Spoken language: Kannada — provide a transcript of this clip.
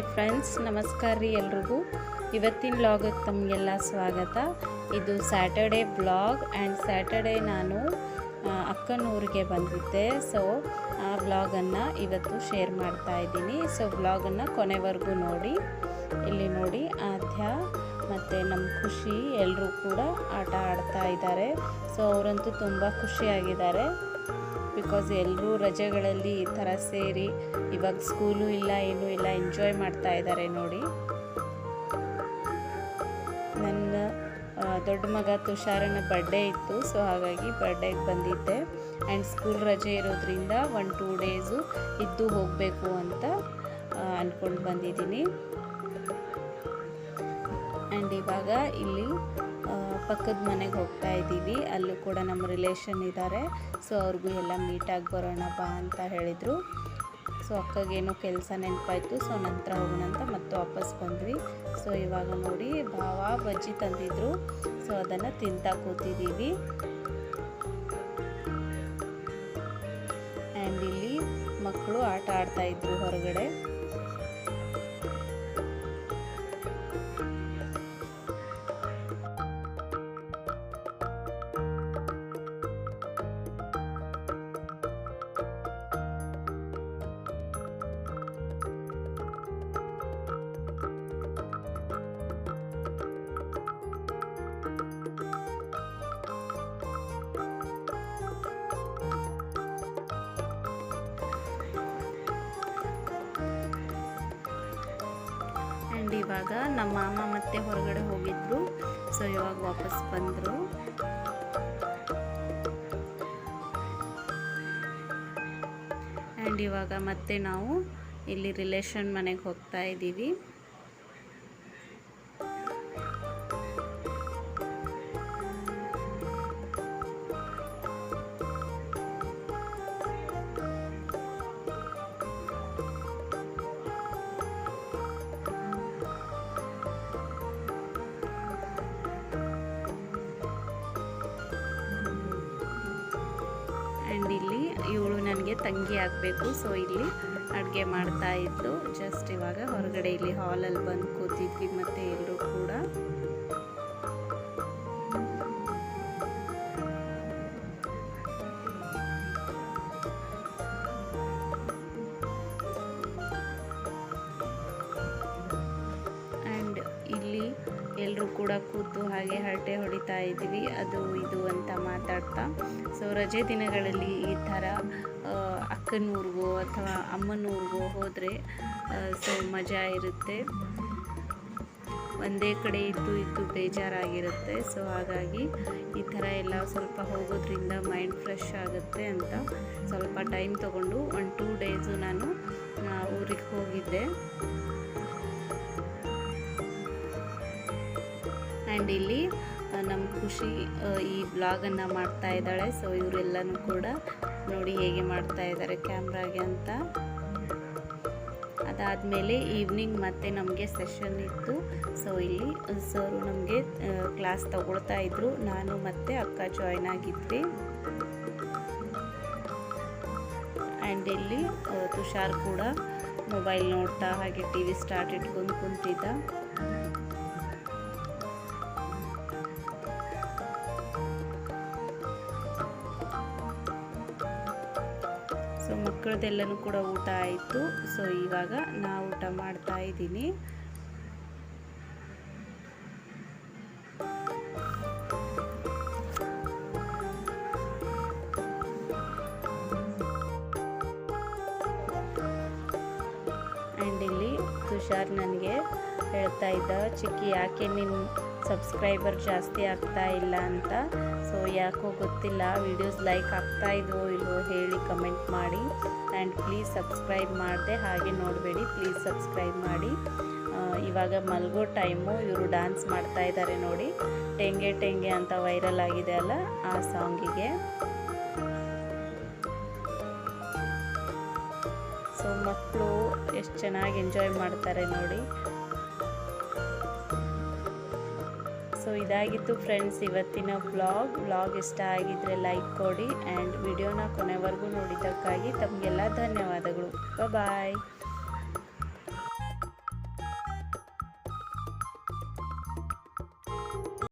ಫ್ರೆಂಡ್ಸ್, ನಮಸ್ಕಾರ ರೀ ಎಲ್ರಿಗೂ. ಇವತ್ತಿನ ಬ್ಲಾಗಿಗೆ ತಮಗೆಲ್ಲ ಸ್ವಾಗತ. ಇದು ಸ್ಯಾಟರ್ಡೇ ಬ್ಲಾಗ್ ಆ್ಯಂಡ್ ಸ್ಯಾಟರ್ಡೇ ನಾನು ಅಕ್ಕನೂರಿಗೆ ಬಂದಿದ್ದೆ. ಸೊ ಆ ಬ್ಲಾಗನ್ನು ಇವತ್ತು ಶೇರ್ ಮಾಡ್ತಾ ಇದ್ದೀನಿ. ಸೊ ಬ್ಲಾಗನ್ನು ಕೊನೆವರೆಗೂ ನೋಡಿ. ಇಲ್ಲಿ ನೋಡಿ ಆಧ್ಯ ಮತ್ತು ನಮ್ಮ ಖುಷಿ ಎಲ್ಲರೂ ಕೂಡ ಆಟ ಆಡ್ತಾ ಇದ್ದಾರೆ. ಸೊ ಅವರಂತೂ ತುಂಬ ಖುಷಿಯಾಗಿದ್ದಾರೆ. ಬಿಕಾಸ್ ಎಲ್ಲರೂ ರಜೆಗಳಲ್ಲಿ ಈ ಥರ ಸೇರಿ ಇವಾಗ ಸ್ಕೂಲು ಇಲ್ಲ, ಏನೂ ಇಲ್ಲ ಎಂಜಾಯ್ ಮಾಡ್ತಾ ಇದ್ದಾರೆ ನೋಡಿ. ನನ್ನ ದೊಡ್ಡ ಮಗ ತುಷಾರನ ಬರ್ಡೇ ಇತ್ತು ಸೊ ಹಾಗಾಗಿ ಬರ್ಡೇಗೆ ಬಂದಿದ್ದೆ. ಆ್ಯಂಡ್ ಸ್ಕೂಲ್ ರಜೆ ಇರೋದ್ರಿಂದ ಒನ್ ಟೂ ಡೇಸು ಇದ್ದು ಹೋಗಬೇಕು ಅಂತ ಅಂದ್ಕೊಂಡು ಬಂದಿದ್ದೀನಿ. ಆ್ಯಂಡ್ ಇವಾಗ ಇಲ್ಲಿ ಪಕ್ಕದ ಮನೆಗೆ ಹೋಗ್ತಾ ಇದ್ದೀವಿ. ಅಲ್ಲೂ ಕೂಡ ನಮ್ಮ ರಿಲೇಷನ್ ಇದ್ದಾರೆ ಸೊ ಅವ್ರಿಗೂ ಎಲ್ಲ ಮೀಟಾಗಿ ಬರೋಣ ಬಾ ಅಂತ ಹೇಳಿದರು. ಸೊ ಅಕ್ಕಗೇನೋ ಕೆಲಸ ನೆನಪಾಯಿತು. ಸೊ ನಂತರ ಹೋಗೋಣ ಅಂತ ಮತ್ತೆ ವಾಪಸ್ ಬಂದ್ವಿ. ಸೊ ಇವಾಗ ನೋಡಿ ಭಾವ ಬಜ್ಜಿ ತಂದಿದ್ರು. ಸೊ ಅದನ್ನು ತಿಂತಾ ಕೂತಿದ್ದೀವಿ. ಆ್ಯಂಡ್ ಇಲ್ಲಿ ಮಕ್ಕಳು ಆಟ ಆಡ್ತಾಯಿದ್ರು ಹೊರಗಡೆ. ಆ್ಯಂಡ್ ಇವಾಗ ನಮ್ಮ ಮಾಮ ಮತ್ತೆ ಹೊರಗಡೆ ಹೋಗಿದ್ರು. ಸೊ ಇವಾಗ ವಾಪಸ್ ಬಂದರು. ಆ್ಯಂಡ್ ಇವಾಗ ಮತ್ತೆ ನಾವು ಇಲ್ಲಿ ರಿಲೇಷನ್ ಮನೆಗೆ ಹೋಗ್ತಾ ಇದ್ದೀವಿ ನನಗೆ ತಂಗಿ ಆಗಬೇಕು. ಸೊ ಇಲ್ಲಿ ಅಡುಗೆ ಮಾಡ್ತಾ ಇದ್ದು ಜಸ್ಟ್ ಇವಾಗ ಹೊರಗಡೆ ಇಲ್ಲಿ ಹಾಲಲ್ಲಿ ಬಂದು ಕೂತಿದ್ವಿ ಮತ್ತು ಎಲ್ಲರೂ ಕೂಡ. ಇಲ್ಲಿ ಎಲ್ಲರೂ ಕೂಡ ಕೂತು ಹಾಗೆ ಹರಟೆ ಹೊಡಿತಾ ಇದ್ವಿ. ಅದು ಇದು ಅಂತ ಮಾತಾಡ್ತಾ. ಸೊ ರಜೆ ದಿನಗಳಲ್ಲಿ ಈ ಥರ ಅಕ್ಕನೂರಿಗೋ ಅಥವಾ ಅಮ್ಮನ ಊರಿಗೋ ಹೋದರೆ ಸೊ, ಮಜಾ ಇರುತ್ತೆ. ಒಂದೇ ಕಡೆ ಇದ್ದು ಇದ್ದು ಬೇಜಾರಾಗಿರುತ್ತೆ. ಸೊ, ಹಾಗಾಗಿ ಈ ಥರ ಎಲ್ಲ ಸ್ವಲ್ಪ ಹೋಗೋದ್ರಿಂದ ಮೈಂಡ್ ಫ್ರೆಶ್ ಆಗುತ್ತೆ ಅಂತ ಸ್ವಲ್ಪ ಟೈಮ್ ತೊಗೊಂಡು ಒಂದು ಟೂ ಡೇಸು ನಾನು ಊರಿಗೆ ಹೋಗಿದ್ದೆ. ಆ್ಯಂಡ್ ಇಲ್ಲಿ ನಮ್ಮ ಖುಷಿ ಈ ಬ್ಲಾಗನ್ನು ಮಾಡ್ತಾ ಇದ್ದಾಳೆ. ಸೊ, ಇವರೆಲ್ಲನೂ ಕೂಡ ನೋಡಿ ಹೇಗೆ ಮಾಡ್ತಾ ಇದ್ದಾರೆ ಕ್ಯಾಮ್ರಾಗೆ ಅಂತ. ಅದಾದಮೇಲೆ ಈವ್ನಿಂಗ್ ಮತ್ತೆ ನಮಗೆ ಸೆಷನ್ ಇತ್ತು. ಸೊ ಇಲ್ಲಿ ಸರು ನಮಗೆ ಕ್ಲಾಸ್ ತಗೊಳ್ತಾ ಇದ್ರು. ನಾನು ಮತ್ತೆ ಅಕ್ಕ ಜಾಯ್ನ್ ಆಗಿದ್ವಿ. ಆ್ಯಂಡ್ ಇಲ್ಲಿ ತುಷಾರ್ ಕೂಡ ಮೊಬೈಲ್ ನೋಡ್ತಾ, ಹಾಗೆ ಟಿ ವಿ ಸ್ಟಾರ್ಟ್ ಇಟ್ಕೊಂಡು ಕುಂತಿದ್ದ. ಸೊ ಮಕ್ಕಳದೆಲ್ಲನೂ ಕೂಡ ಊಟ ಆಯಿತು. ಸೊ ಇವಾಗ ನಾ ಊಟ ಮಾಡ್ತಾ ಇದ್ದೀನಿ. ತುಷಾರ್ ನನಗೆ ಹೇಳ್ತಾ ಇದ್ದ, ಚಿಕ್ಕಿ, ಯಾಕೆ ನಿನ್ನ ಸಬ್ಸ್ಕ್ರೈಬರ್ ಜಾಸ್ತಿ ಆಗ್ತಾ ಇಲ್ಲ ಅಂತ? ಸೊ ಯಾಕೋ ಗೊತ್ತಿಲ್ಲ. ವಿಡಿಯೋಸ್ ಲೈಕ್ ಆಗ್ತಾ ಇದ್ವೋ ಇಲ್ವೋ ಹೇಳಿ ಕಮೆಂಟ್ ಮಾಡಿ. ಆ್ಯಂಡ್ ಪ್ಲೀಸ್ ಸಬ್ಸ್ಕ್ರೈಬ್ ಮಾಡಿದೆ, ಹಾಗೆ ನೋಡಬೇಡಿ. ಪ್ಲೀಸ್ ಸಬ್ಸ್ಕ್ರೈಬ್ ಮಾಡಿ. ಇವಾಗ ಮಲ್ಗೋ ಟೈಮು ಇವರು ಡ್ಯಾನ್ಸ್ ಮಾಡ್ತಾ ಇದ್ದಾರೆ ನೋಡಿ. ಟೆಂಗೆ ಟೆಂಗೆ ಅಂತ ವೈರಲ್ ಆಗಿದೆ ಅಲ್ಲ ಆ ಸಾಂಗಿಗೆ ಸೊ ಮಕ್ಕಳು ಎಷ್ಟು ಚೆನ್ನಾಗಿ ಎಂಜಾಯ್ ಮಾಡ್ತಾರೆ ನೋಡಿ. ಸೊ ಇದಾಗಿತ್ತು ಫ್ರೆಂಡ್ಸ್ ಇವತ್ತಿನ ಬ್ಲಾಗ್ ಬ್ಲಾಗ್ ಇಷ್ಟ ಆಗಿದ್ರೆ ಲೈಕ್ ಕೊಡಿ ಆ್ಯಂಡ್ ವಿಡಿಯೋನ ಕೊನೆವರೆಗೂ ನೋಡಿದ್ದಕ್ಕಾಗಿ ತಮಗೆಲ್ಲ ಧನ್ಯವಾದಗಳು. ಬಾಯ್